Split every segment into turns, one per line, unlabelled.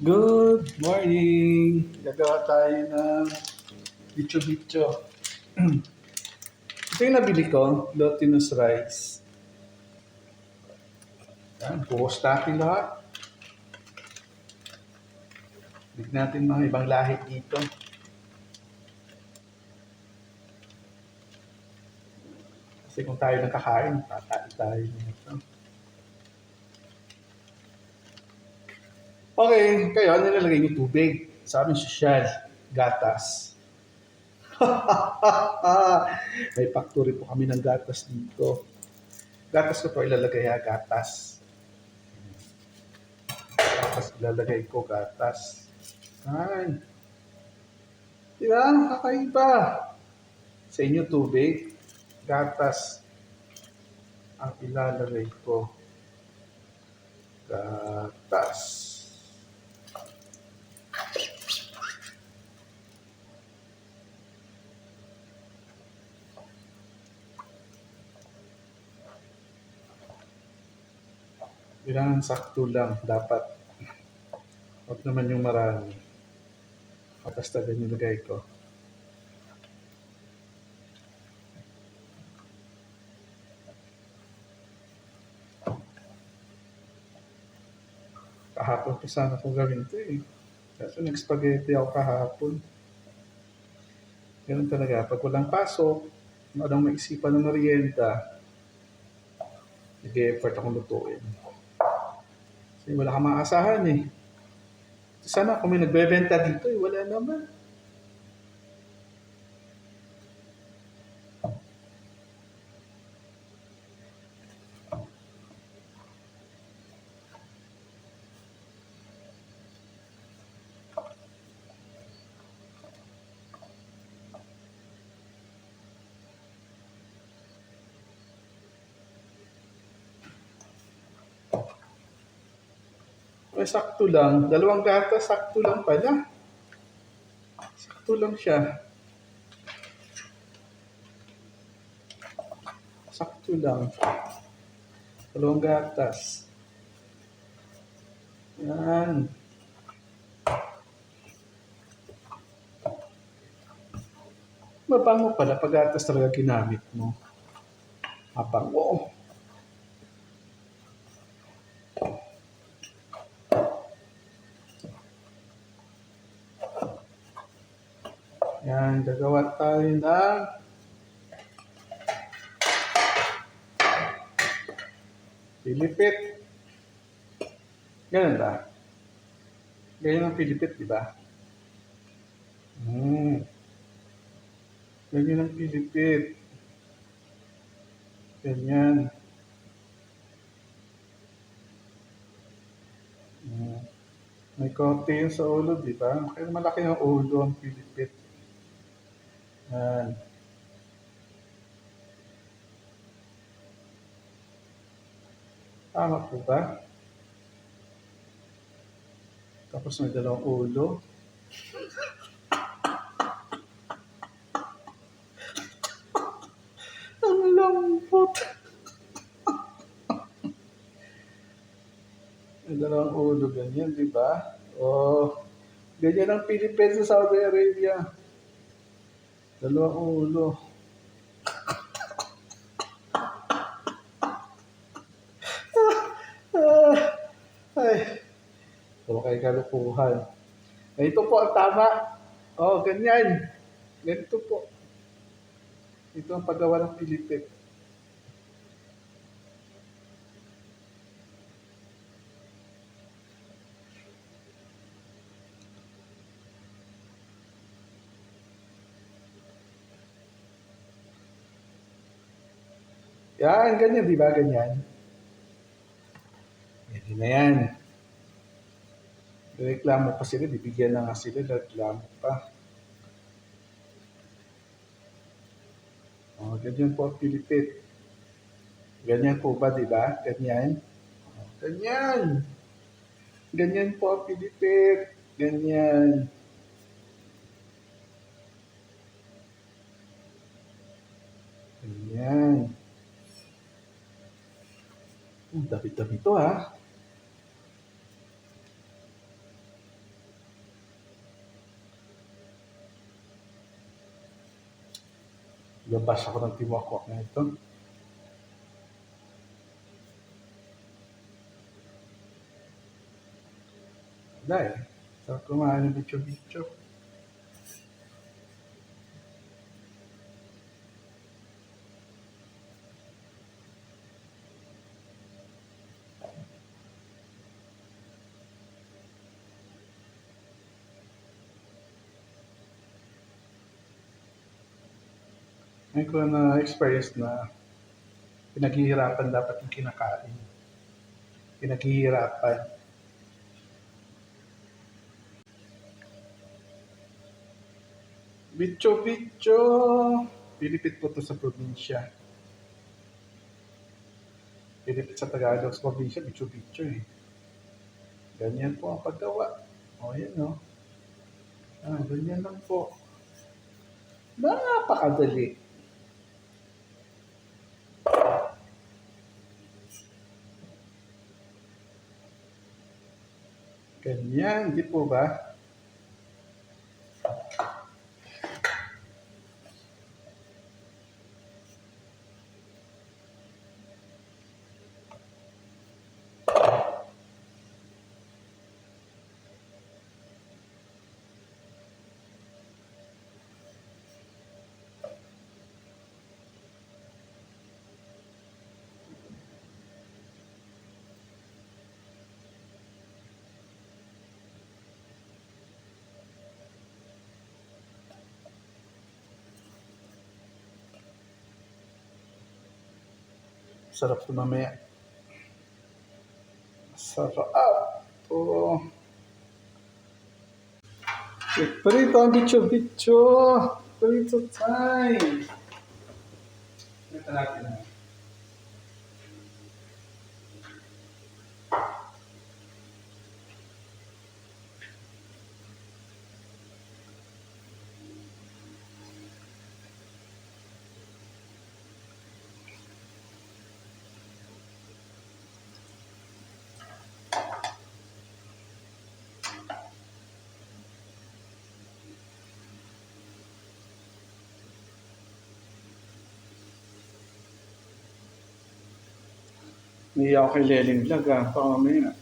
Good morning! Gagawa tayo ng bicho-bicho. Ito yung nabili ko, glutinous rice. Yan, buhos natin lahat. Bigyan natin mga ibang lahi dito. Kasi kung tayo nakakain, tatae tayo nito. Okay, kayo, ano nilalagay niyo tubig? Sa amin, sosyal, gatas. May factory po kami ng gatas dito. Gatas ko to ilalagay ha, gatas. Gatas ilalagay ko, gatas. Ay. Di ba? Kakaiba. Sa inyo tubig, gatas ang ilalagay ko. Gatas. Kailangan sakto lang, dapat. Huwag naman yung marami. Basta din nilagay ko. Kahapon pa sana kong gawin ito eh. Kaso nag-spaghetti ako kahapon. Ganun talaga. Pag walang pasok, anong maisipan ng merienda, nag-effort akong lutuin. Kasi wala kang maasahan eh. Sana kung may nagbebenta dito eh, wala naman. Ay, sakto lang. Dalawang gatas, sakto lang pala. Sakto lang siya. Sakto lang. Dalawang gatas. Yan. Mabango pala pag gatas talaga ginamit mo. Mabango. Yan, gagawa tayo ng Pilipit. Ganun ba? Ganyan ang Pilipit, di ba? Hmm. Ganyan ang Pilipit. Ganyan. Hmm. May konti yun sa ulo, di ba? Kaya malaki ang ulo ang Pilipit. Yan. Tama po ba? Tapos may dalawang ulo. Ang lambot. may dalawang ulo, ganyan, di ba? Oh, ganyan ang Philippines sa Saudi Arabia. Dalawang ulo. Ah, ay, puro kayo kalukuhan. Ito po ang tama. Oh, ganyan. Ganito po. Ito ang paggawa ng Pilipit. Yan, ganyan, di ba? Ganyan. Pwede na yan. Reklamo pa sila, bibigyan na nga sila, reklamo pa. Oh, ganyan po ang Pilipit. Ganyan po ba, di ba? Ganyan. Oh, ganyan. Ganyan po ang Pilipit. Ganyan. Ganyan. Dapit-dapit to ha. Labas ako ng tiwakwak na ito. Dahil, eh. sa kumain ng bicho-bicho. Ngayon ko na experience na pinaghihirapan dapat yung kinakain. Pinaghihirapan. Bicho, bicho. Pilipit po to sa probinsya. Pilipit sa Tagalog sa probinsya, bicho, bicho eh. Ganyan po ang paggawa. O, yan o. Ah, ganyan lang po. Napakadali. Ganyan, di po Sarap ito mamaya. Sarap. Ito. Prito ang bicho-bicho. Prito time. Ito natin na. Niya ako kay Leling Vlog ah. Baka mamaya.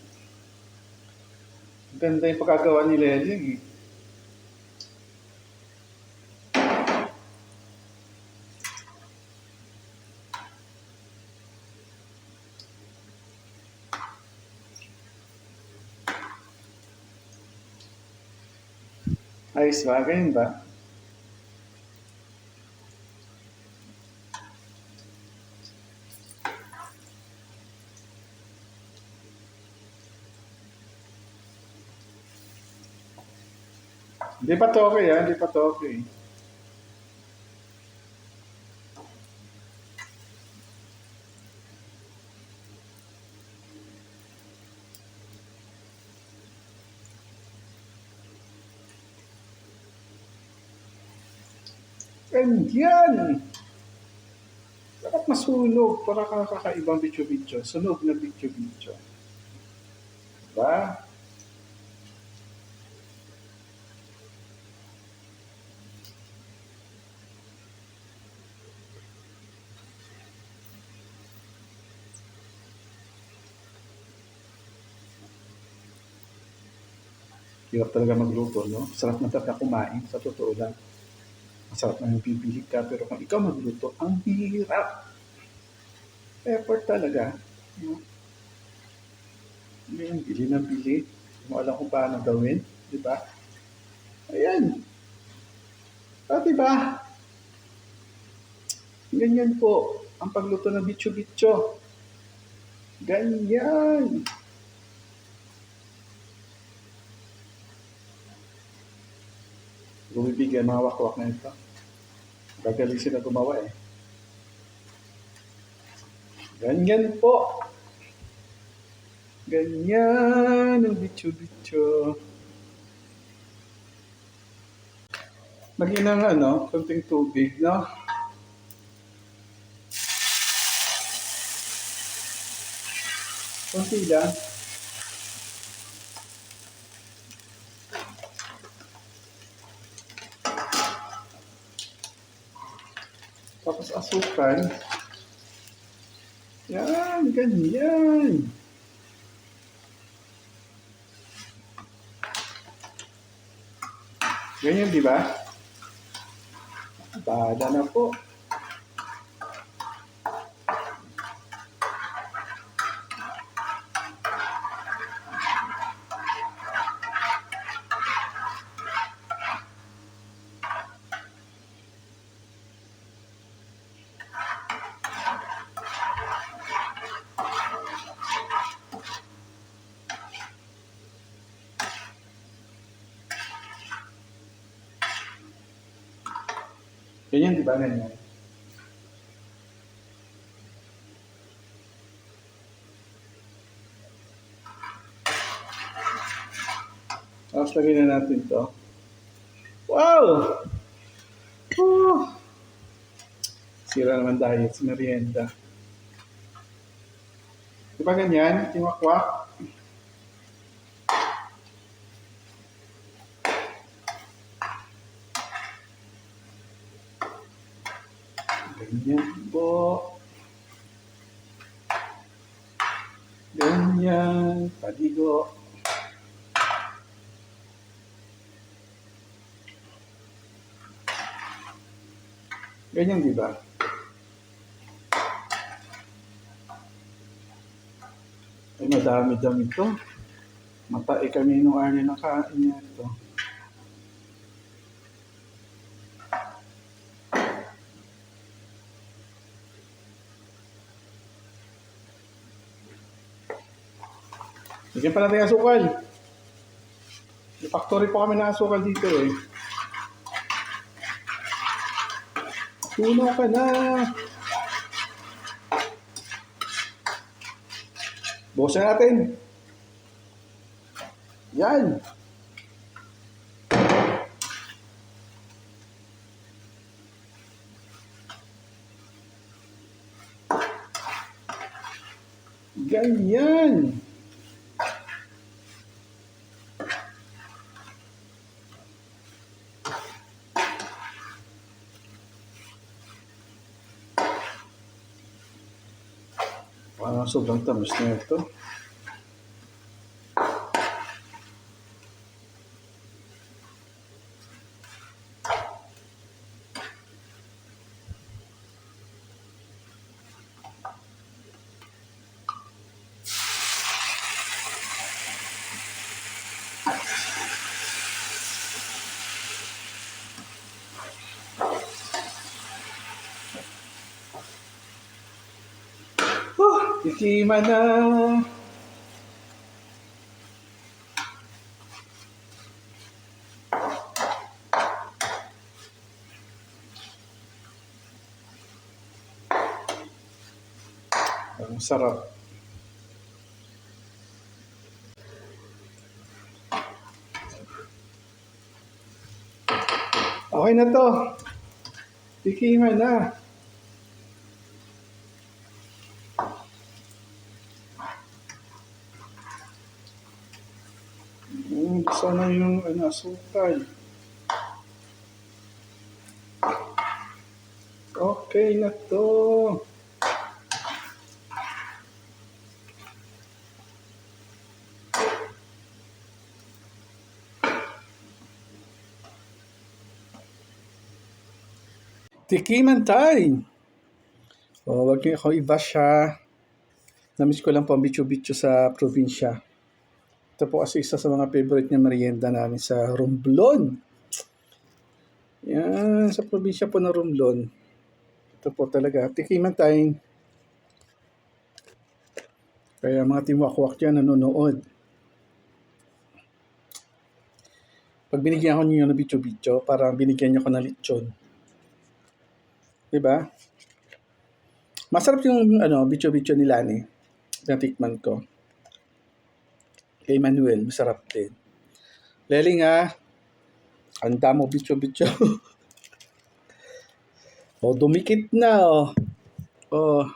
Ganda yung pagkagawa ni Leling eh. Ayos ba? Ganyan ba? Hindi pa to okay ah. Hindi pa to okay. Ganyan! Dapat masunog para kakakaibang bityo-bityo. Sunog na bityo-bityo. Diba? Hirap talaga magluto, no? Sarap na talaga kumain, sa totoo lang. Masarap na yung pipili ka, pero kung ikaw magluto, ang hirap. Effort talaga. No? Yung bili na bili. Hindi mo alam kung paano gawin. Di ba? Ayan. Ah, di ba? Ganyan po ang pagluto ng bitcho-bitcho. Ganyan. Bumibigyan mga wakwak na ito. Gagaling sila gumawa eh. Ganyan po. Ganyan ang bitcho-bitcho. Lagyan ng ano, konting tubig, no? Konti lang. Tapos asukal. Yan, ganyan. Ganyan, di ba? Bada na po. Ganyan, di ba? Ganyan. Tapos lagay na natin to. Wow! Oh! Sira naman diet, merienda. Di ba ganyan? Tiwakwak? Ganyan po. Ganyan. Paligo. Ganyan, di ba? Ay, madami-dami to. Matai kami nung araw na kain niya ito. Bigyan pa natin asukal. May factory po kami ng asukal dito eh. Tuno ka na. Bukasan natin. Yan. Ganyan. Parang sobrang tamis na ito. Tikiman na. Ang sarap. Okay na to. Tikiman na. Mm, sana yung ano, asukal. Okay na to. Tikiman time. O, wag niyo ako iba siya. Namiss ko lang po ang bityo-bityo sa probinsya. Ito po kasi isa sa mga favorite niya merienda namin sa Romblon. Yan, sa probinsya po ng Romblon. Ito po talaga. Tikiman tayo. Kaya mga timwakwak dyan nanonood. Pag binigyan ko niyo ng bityo-bityo, parang binigyan niyo ko ng lechon. Diba? Masarap yung ano, bityo-bityo ni Lani. Natikman ko kay Manuel, masarap din. Leling ha, handa mo bityo-bityo. o, dumikit na, oh. Oh.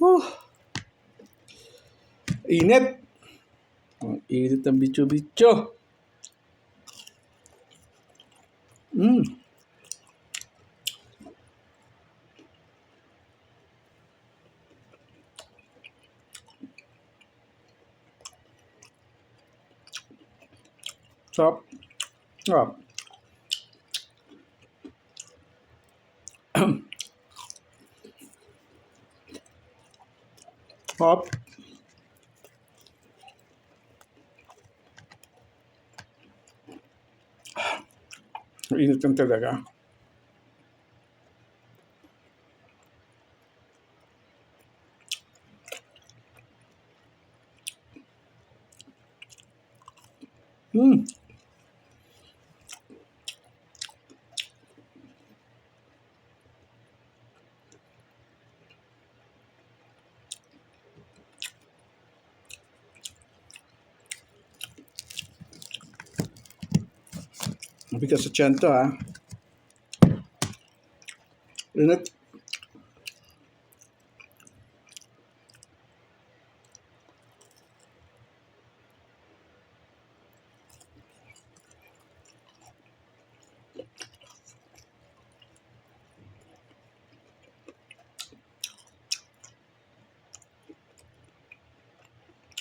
Oh. Init. Ang init ng bityo-bityo. Mm. Sarap. Sarap. Sarap. Init lang talaga. Hmm. Mabigat sa tiyan to, ha? Init.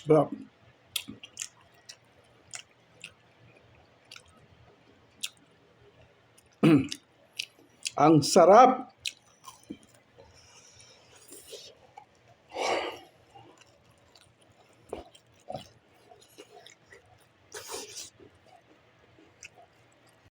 Sarap. Ang sarap!